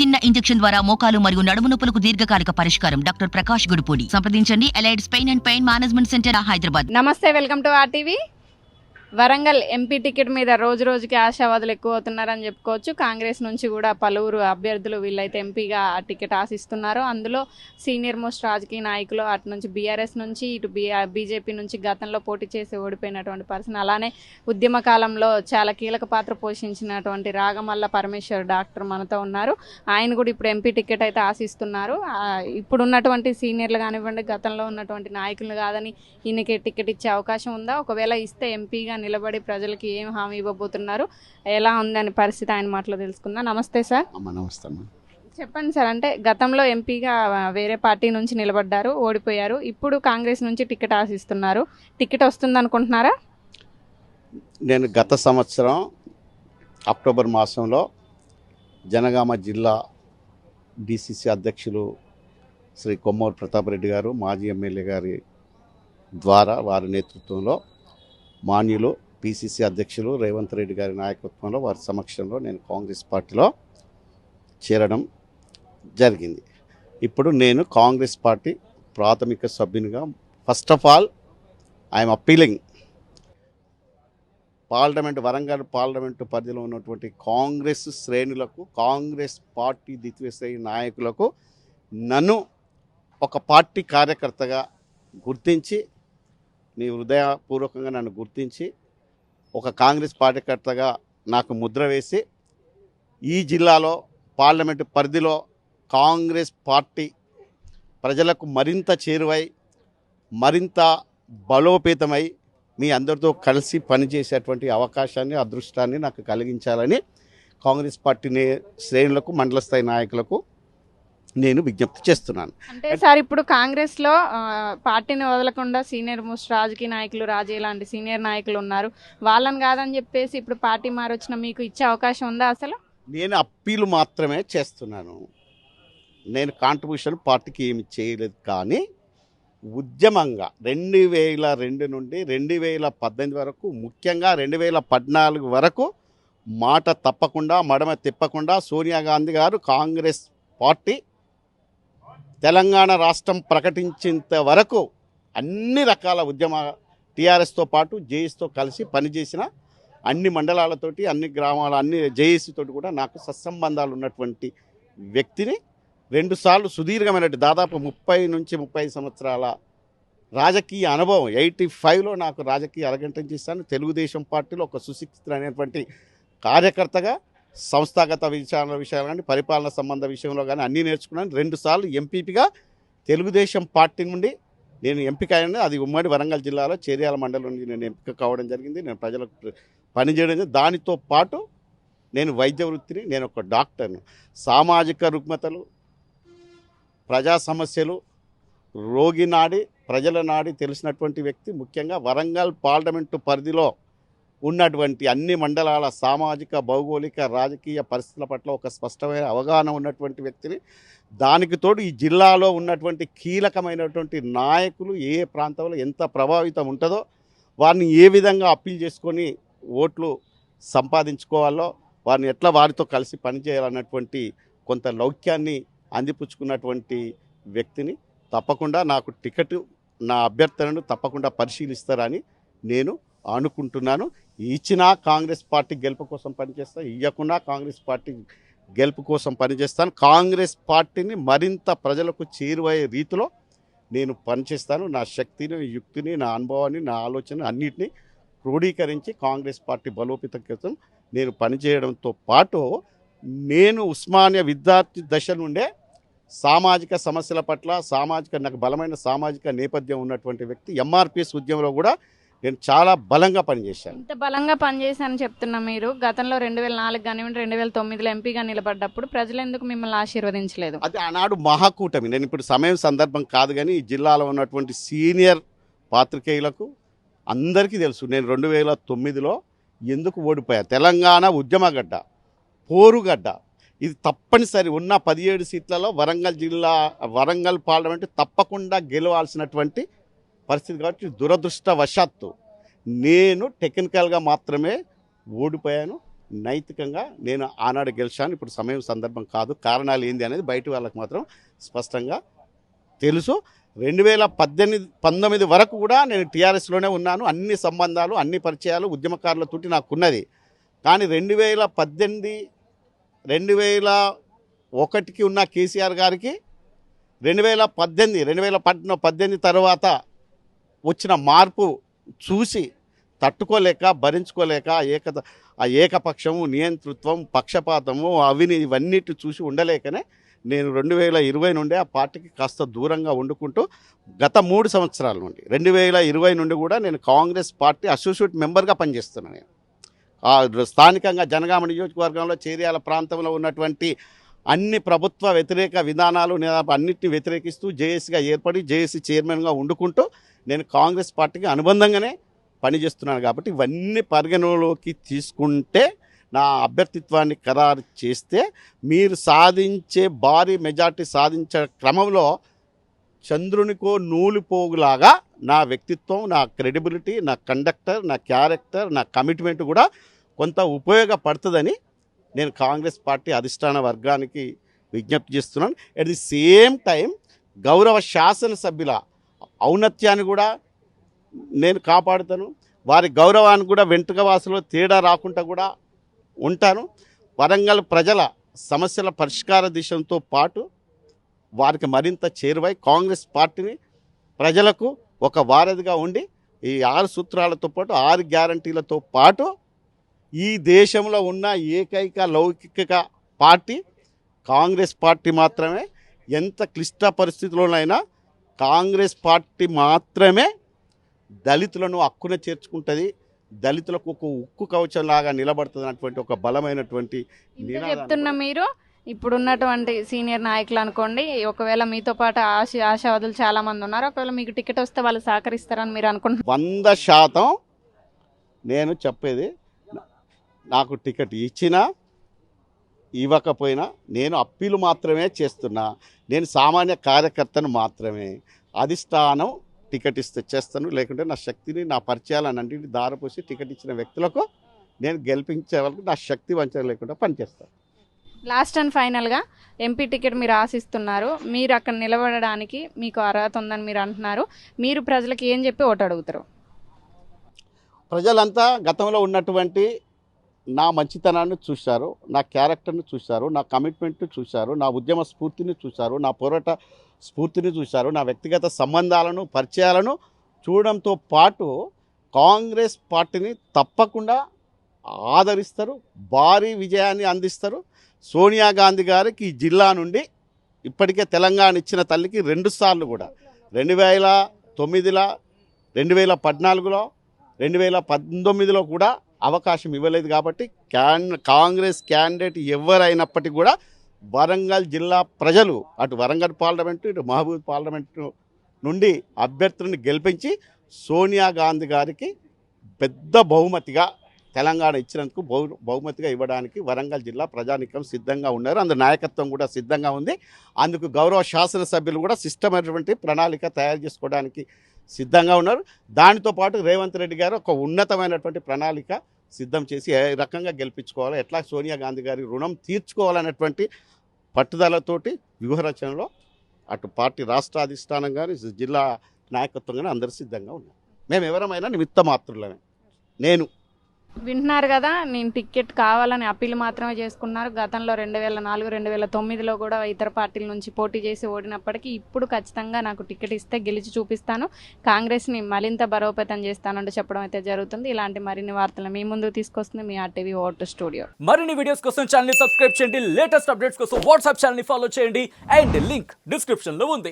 చిన్న ఇంజెక్షన్ ద్వారా మోకాలు మరియు నడుము నొప్పులకు దీర్ఘకాలిక పరిష్కారం. డాక్టర్ ప్రకాష్ గుడిపూడి. సంప్రదించండి. Allied pain and pain management centre Hyderabad. నమస్తే welcome to RTV. Warangal MP ticket మీద రోజు రోజుకి ఆశావాదులు ఎక్కువ అవుతున్నారని చెప్పుకోవచ్చు. కాంగ్రెస్ నుంచి కూడా పలువురు అభ్యర్థులు వీళ్ళైతే ఎంపీగా ఆ టికెట్ ఆశిస్తున్నారు. అందులో సీనియర్ మోస్ట్ రాజకీయ నాయకులు అటు నుంచి బీఆర్ఎస్ నుంచి ఇటు బీజేపీ నుంచి గతంలో పోటీ చేసి ఓడిపోయినటువంటి పర్సన్ అలానే ఉద్యమ కాలంలో చాలా కీలక పాత్ర పోషించినటువంటి రాగమల్ల పరమేశ్వర్ డాక్టర్ మనతో ఉన్నారు. ఆయన కూడా ఇప్పుడు ఎంపీ టికెట్ అయితే ఆశిస్తున్నారు. ఇప్పుడున్నటువంటి సీనియర్లు కానివ్వండి గతంలో ఉన్నటువంటి నాయకులు కాదని ఈయనకి టికెట్ ఇచ్చే అవకాశం ఉందా? ఒకవేళ ఇస్తే ఎంపీగా నిలబడి ప్రజలకి ఏం హామీ ఇవ్వబోతున్నారు? ఎలా ఉందని పరిస్థితి ఆయన మాటలో తెలుసుకుందాం. నమస్తే సార్. నమస్తే చెప్పండి సార్ అంటే గతంలో ఎంపీగా వేరే పార్టీ నుంచి నిలబడ్డారు ఓడిపోయారు. ఇప్పుడు కాంగ్రెస్ నుంచి టికెట్ ఆశిస్తున్నారు. టికెట్ వస్తుంది అనుకుంటున్నారా? నేను గత సంవత్సరం అక్టోబర్ మాసంలో జనగామ జిల్లా డిసిసి అధ్యక్షులు శ్రీ కొమ్మూరు ప్రతాప్ రెడ్డి గారు మాజీ ఎమ్మెల్యే గారి ద్వారా వారి నేతృత్వంలో మాన్యులు పిసిసి అధ్యక్షులు రేవంత్ రెడ్డి గారి నాయకత్వంలో వారి సమక్షంలో నేను కాంగ్రెస్ పార్టీలో చేరడం జరిగింది. ఇప్పుడు నేను కాంగ్రెస్ పార్టీ ప్రాథమిక సభ్యునిగా first of all I'm appealing parliament Warangal parliament పరిధిలో ఉన్నటువంటి కాంగ్రెస్ శ్రేణులకు కాంగ్రెస్ పార్టీ ద్వితీయ శ్రేణి నాయకులకు నన్ను ఒక పార్టీ కార్యకర్తగా గుర్తించి నీ హృదయపూర్వకంగా నన్ను గుర్తించి ఒక కాంగ్రెస్ పార్టీకర్తగా నాకు ముద్ర వేసి ఈ జిల్లాలో పార్లమెంటు పరిధిలో కాంగ్రెస్ పార్టీ ప్రజలకు మరింత చేరువై మరింత బలోపేతమై మీ అందరితో కలిసి పనిచేసేటువంటి అవకాశాన్ని అదృష్టాన్ని నాకు కలిగించాలని కాంగ్రెస్ పార్టీని శ్రేణులకు మండల స్థాయి నాయకులకు నేను విజ్ఞప్తి చేస్తున్నాను. అంటే సార్ ఇప్పుడు కాంగ్రెస్లో పార్టీని వదలకుండా సీనియర్ మోస్ట్ రాజకీయ నాయకులు రాజే లాంటి సీనియర్ నాయకులు ఉన్నారు. వాళ్ళని కాదని చెప్పేసి ఇప్పుడు పార్టీ మారొచ్చిన మీకు ఇచ్చే అవకాశం ఉందా అసలు? నేను అప్పీలు మాత్రమే చేస్తున్నాను. నేను కాంట్రిబ్యూషన్ పార్టీకి ఏమి చేయలేదు కానీ ఉద్యమంగా రెండు వేల రెండు నుండి రెండు వేల పద్దెనిమిది వరకు ముఖ్యంగా రెండు వేల పద్నాలుగు వరకు మాట తప్పకుండా మడమ తిప్పకుండా సోనియా గాంధీ గారు కాంగ్రెస్ పార్టీ తెలంగాణ రాష్ట్రం ప్రకటించేంత వరకు అన్ని రకాల ఉద్యమ టీఆర్ఎస్తో పాటు జేఎస్తో కలిసి పనిచేసిన అన్ని మండలాలతోటి అన్ని గ్రామాల అన్ని జేఏసీతోటి కూడా నాకు సత్సంబంధాలు ఉన్నటువంటి వ్యక్తిని రెండుసార్లు సుదీర్ఘమైన దాదాపు ముప్పై నుంచి ముప్పై సంవత్సరాల రాజకీయ అనుభవం ఎయిటీ ఫైవ్లో నాకు రాజకీయ అరగంటం చేశాను. తెలుగుదేశం పార్టీలో ఒక సుశిక్షితులైనటువంటి కార్యకర్తగా సంస్థాగత విచారణ విషయాలు కానీ పరిపాలన సంబంధ విషయంలో కానీ అన్నీ నేర్చుకున్నాను. రెండుసార్లు ఎంపీపీగా తెలుగుదేశం పార్టీ నుండి నేను ఎంపిక అయిన అది ఉమ్మడి వరంగల్ జిల్లాలో చేర్యాల మండలం నుండి నేను ఎంపిక కావడం జరిగింది. నేను ప్రజలకు పనిచేయడం జరిగింది. దానితో పాటు నేను వైద్య వృత్తిని నేను ఒక డాక్టర్ను. సామాజిక రుగ్మతలు ప్రజా సమస్యలు రోగి నాడి ప్రజల నాడి తెలిసినటువంటి వ్యక్తి ముఖ్యంగా వరంగల్ పార్లమెంటు పరిధిలో ఉన్నటువంటి అన్ని మండలాల సామాజిక భౌగోళిక రాజకీయ పరిస్థితుల పట్ల ఒక స్పష్టమైన అవగాహన ఉన్నటువంటి వ్యక్తిని దానికి తోడు ఈ జిల్లాలో ఉన్నటువంటి కీలకమైనటువంటి నాయకులు ఏ ప్రాంతంలో ఎంత ప్రభావితం ఉంటుందో వారిని ఏ విధంగా అప్పీల్ చేసుకొని ఓట్లు సంపాదించుకోవాలో వారిని ఎట్లా వారితో కలిసి పనిచేయాలన్నటువంటి కొంత లౌక్యాన్ని అందిపుచ్చుకున్నటువంటి వ్యక్తిని తప్పకుండా నాకు టికెట్ నా అభ్యర్థనను తప్పకుండా పరిశీలిస్తారని నేను అనుకుంటున్నాను. ఇచ్చినా కాంగ్రెస్ పార్టీ గెలుపు కోసం పనిచేస్తాను ఇవ్వకుండా కాంగ్రెస్ పార్టీ గెలుపు కోసం పనిచేస్తాను. కాంగ్రెస్ పార్టీని మరింత ప్రజలకు చేరువయ్యే రీతిలో నేను పనిచేస్తాను. నా శక్తిని యుక్తిని నా అనుభవాన్ని నా ఆలోచన అన్నిటినీ క్రోడీకరించి కాంగ్రెస్ పార్టీ బలోపేతం కోసం నేను పనిచేయడంతో పాటు నేను ఉస్మానియా విద్యార్థి దశ నుండే సామాజిక సమస్యల పట్ల సామాజిక నాకు బలమైన సామాజిక నేపథ్యం ఉన్నటువంటి వ్యక్తి ఎంఆర్పిఎస్ ఉద్యమంలో కూడా నేను చాలా బలంగా పనిచేశాను. ఇంత బలంగా పనిచేశానని చెప్తున్నా మీరు. గతంలో రెండు వేల నాలుగు కానివ్వండి రెండు వేల తొమ్మిదిలో ఎంపీగా నిలబడ్డప్పుడు ప్రజలు ఎందుకు మిమ్మల్ని ఆశీర్వదించలేదు? అది ఆనాడు మహాకూటమి. నేను ఇప్పుడు సమయం సందర్భం కాదు కానీ ఈ జిల్లాలో ఉన్నటువంటి సీనియర్ పాత్రికేయులకు అందరికీ తెలుసు. నేను రెండు వేల తొమ్మిదిలో ఎందుకు ఓడిపోయా? తెలంగాణ ఉద్యమగడ్డ పోరుగడ్డ. ఇది తప్పనిసరి. ఉన్న పదిహేడు సీట్లలో వరంగల్ జిల్లా వరంగల్ పార్లమెంటు తప్పకుండా గెలవాల్సినటువంటి పరిస్థితి కాబట్టి దురదృష్టవశాత్తు నేను టెక్నికల్గా మాత్రమే ఓడిపోయాను. నైతికంగా నేను ఆనాడు గెలిచాను. ఇప్పుడు సమయం సందర్భం కాదు. కారణాలు ఏంది అనేది బయట వాళ్ళకి మాత్రం స్పష్టంగా తెలుసు. రెండు వేల పద్దెనిమిది పంతొమ్మిది వరకు కూడా నేను టీఆర్ఎస్లోనే ఉన్నాను. అన్ని సంబంధాలు అన్ని పరిచయాలు ఉద్యమకారులతోటి నాకున్నది. కానీ రెండు వేల పద్దెనిమిది రెండు వేల ఒకటికి ఉన్న కేసీఆర్ గారికి రెండు వేల పద్దెనిమిది రెండు వేల పద్న పద్దెనిమిది తర్వాత వచ్చిన మార్పు చూసి తట్టుకోలేక భరించుకోలేక ఏకత ఆ ఏకపక్షము నియంతృత్వం పక్షపాతము అవినీతి ఇవన్నిటి చూసి ఉండలేకనే నేను రెండు వేల ఇరవై నుండి ఆ పార్టీకి కాస్త దూరంగా వండుకుంటూ గత మూడు సంవత్సరాల నుండి రెండు వేల ఇరవై నుండి కూడా నేను కాంగ్రెస్ పార్టీ అసోసియేట్ మెంబర్గా పనిచేస్తున్నాను నేను. ఆ స్థానికంగా జనగామ నియోజకవర్గంలో చేరియాల ప్రాంతంలో ఉన్నటువంటి అన్ని ప్రభుత్వ వ్యతిరేక విధానాలు అన్నింటినీ అన్నిటిని వ్యతిరేకిస్తూ జేఏసీగా ఏర్పడి జేఏసీ చైర్మన్గా వండుకుంటూ నేను కాంగ్రెస్ పార్టీకి అనుబంధంగానే పనిచేస్తున్నాను కాబట్టి ఇవన్నీ పరిగణలోకి తీసుకుంటే నా అభ్యర్థిత్వాన్ని ఖరారు చేస్తే మీరు సాధించే భారీ మెజార్టీ సాధించే క్రమంలో చంద్రునికో నూలుపోగులాగా నా వ్యక్తిత్వం నా క్రెడిబిలిటీ నా కండక్టర్ నా క్యారెక్టర్ నా కమిట్మెంట్ కూడా కొంత ఉపయోగపడుతుందని నేను కాంగ్రెస్ పార్టీ అధిష్టాన వర్గానికి విజ్ఞప్తి చేస్తున్నాను. ఎట్ ది సేమ్ టైం గౌరవ శాసనసభ్యుల ఔన్నత్యాన్ని కూడా నేను కాపాడుతాను. వారి గౌరవాన్ని కూడా వెంట్రుక వాసులో తేడా రాకుండా కూడా ఉంటాను. వరంగల్ ప్రజల సమస్యల పరిష్కార దిశతో పాటు వారికి మరింత చేరువై కాంగ్రెస్ పార్టీని ప్రజలకు ఒక వారధిగా ఉండి ఈ ఆరు సూత్రాలతో పాటు ఆరు గ్యారంటీలతో పాటు ఈ దేశంలో ఉన్న ఏకైక లౌకిక పార్టీ కాంగ్రెస్ పార్టీ మాత్రమే. ఎంత క్లిష్ట పరిస్థితుల్లోనైనా కాంగ్రెస్ పార్టీ మాత్రమే దళితులను హక్కున చేర్చుకుంటుంది దళితులకు ఒక ఉక్కు కవచం లాగా నిలబడుతుంది అన్నటువంటి ఒక బలమైనటువంటి చెప్తున్న మీరు ఇప్పుడున్నటువంటి సీనియర్ నాయకులు అనుకోండి ఒకవేళ మీతో పాటు ఆశ ఆశావాదులు చాలా మంది ఉన్నారు ఒకవేళ మీకు టికెట్ వస్తే వాళ్ళు సహకరిస్తారని మీరు అనుకుంటున్నారు. వంద శాతం నేను చెప్పేది నాకు టికెట్ ఇచ్చినా ఇవ్వకపోయినా నేను అప్పీలు మాత్రమే చేస్తున్నా. నేను సామాన్య కార్యకర్తను మాత్రమే. అధిష్టానం టికెట్ ఇస్తే చేస్తాను. లేకుంటే నా శక్తిని నా పరిచయాలన్నింటినీ దారపోసి టికెట్ ఇచ్చిన వ్యక్తులకు నేను గెలిపించే వాళ్ళకి నా శక్తి వంచన లేకుండా పనిచేస్తాను లాస్ట్ అండ్ ఫైనల్గా ఎంపీ టికెట్ మీరు ఆశిస్తున్నారు. మీరు అక్కడ నిలబడడానికి మీకు అర్హత ఉందని మీరు అంటున్నారు. మీరు ప్రజలకు ఏం చెప్పి ఓటు అడుగుతారు? ప్రజలంతా గతంలో ఉన్నటువంటి నా మంచితనాన్ని చూశారు నా క్యారెక్టర్ని చూశారు నా కమిట్మెంట్ని చూశారు నా ఉద్యమ స్ఫూర్తిని చూశారు నా పోరాట స్ఫూర్తిని చూశారు నా వ్యక్తిగత సంబంధాలను పరిచయాలను చూడడంతో పాటు కాంగ్రెస్ పార్టీని తప్పకుండా ఆదరిస్తారు భారీ విజయాన్ని అందిస్తారు. సోనియా గాంధీ గారికి ఈ జిల్లా నుండి ఇప్పటికే తెలంగాణ ఇచ్చిన తల్లికి రెండు సార్లు కూడా. రెండు వేల తొమ్మిదిలో రెండు వేల పద్నాలుగులో రెండు వేల పంతొమ్మిదిలో కూడా అవకాశం ఇవ్వలేదు కాబట్టి క్యాన్ కాంగ్రెస్ క్యాండిడేట్ ఎవరైనప్పటికీ కూడా వరంగల్ జిల్లా ప్రజలు అటు వరంగల్ పార్లమెంటు ఇటు మహబూబ్ పార్లమెంటు నుండి అభ్యర్థులను గెలిపించి సోనియా గాంధీ గారికి పెద్ద బహుమతిగా తెలంగాణ ఇచ్చినందుకు బహు బహుమతిగా ఇవ్వడానికి వరంగల్ జిల్లా ప్రజానికం సిద్ధంగా ఉన్నారు. అందు నాయకత్వం కూడా సిద్ధంగా ఉంది. అందుకు గౌరవ శాసనసభ్యులు కూడా సిస్టమైనటువంటి ప్రణాళిక తయారు చేసుకోవడానికి సిద్ధంగా ఉన్నారు. దానితో పాటు రేవంత్ రెడ్డి గారు ఒక ఉన్నతమైనటువంటి ప్రణాళిక సిద్ధం చేసి ఏ రకంగా గెలిపించుకోవాలి ఎట్లా సోనియా గాంధీ గారి రుణం తీర్చుకోవాలనేటువంటి పట్టుదలతోటి వ్యూహరచనలో అటు పార్టీ రాష్ట్ర అధిష్టానం కానీ జిల్లా నాయకత్వం కానీ అందరూ సిద్ధంగా ఉన్నారు. మేము ఎవరమైనా నిమిత్త మాత్రులమే. నేను వింటున్నారు కదా నేను టికెట్ కావాలని అప్పీల్ మాత్రమే చేసుకున్నారు. గతంలో రెండు వేల నాలుగు రెండు వేల తొమ్మిదిలో కూడా ఇతర పార్టీల నుంచి పోటీ చేసి ఓడినప్పటికీ ఇప్పుడు ఖచ్చితంగా నాకు టికెట్ ఇస్తే గెలిచి చూపిస్తాను. కాంగ్రెస్ని మరింత బలోపేతం చేస్తానంటూ చెప్పడం అయితే జరుగుతుంది. ఇలాంటి మరిన్ని వార్తలు మీ ముందు తీసుకొస్తుంది మీ ఆర్టీవీ ఓటు స్టూడియో. మరిన్ని వీడియోస్ కోసం ఛానల్ సబ్స్క్రైబ్ చేయండి. లేటెస్ట్ అప్డేట్స్ కోసం వాట్సాప్ ఛానల్ ఫాలో చేయండి. అండ్ లింక్ డిస్క్రిప్షన్లో ఉంది.